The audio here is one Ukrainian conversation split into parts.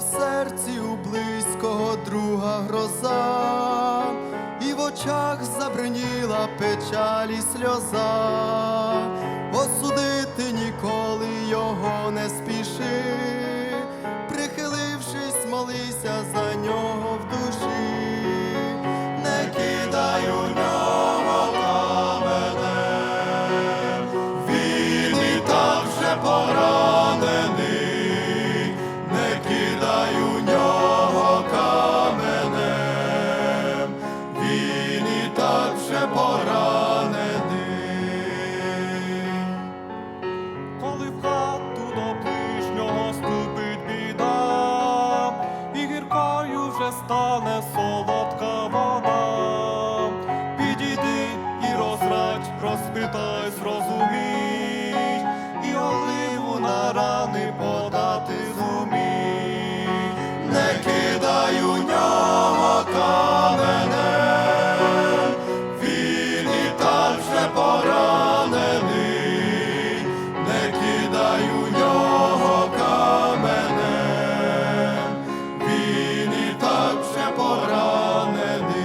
серці у близького друга гроза, і в очах забриніла печаль і сльоза, осудити ніколи його не спіши, рани подати зумій. Не кидай у нього каменем, він і так не кидай у нього каменем, він так вже поранений.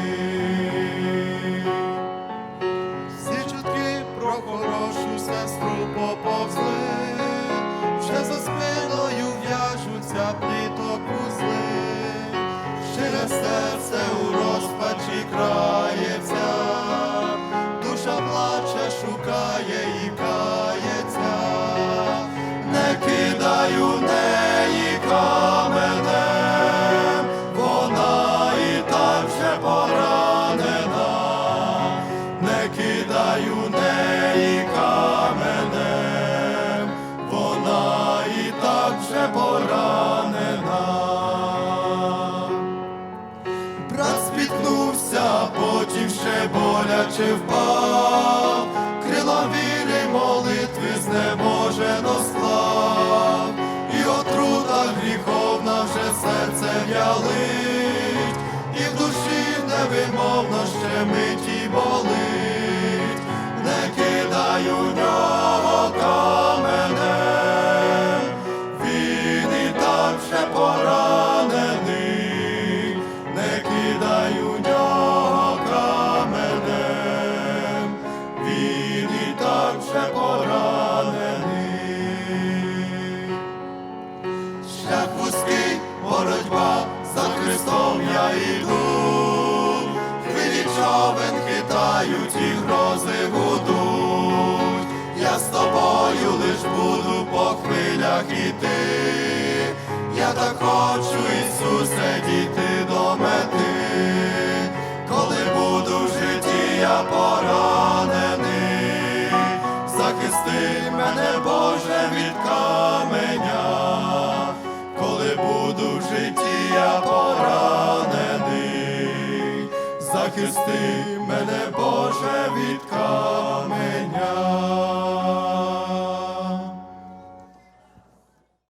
Всі про хорошу сестру поповзли, шукає і кається, не кидай у неї каменем, вона і так вже поранена. Не кидай у неї каменем, вона і так вже поранена. Брат спіткнувся, потім ще боляче впав, невимовно ще миті болить, не кидай у нього каменем, він і так вже поранений, не кидай у нього каменем, він і так вже поранений. Шлях вузький, боротьба за Христом я йду, човен хитають і грози гудуть, я з тобою лиш буду по хвилях іти, я так хочу, Ісусе, дійти до мети, коли буду в житті я поранений, захисти мене, Боже, від каменя, коли буду в житті я поранений, захисти мене, Боже, від.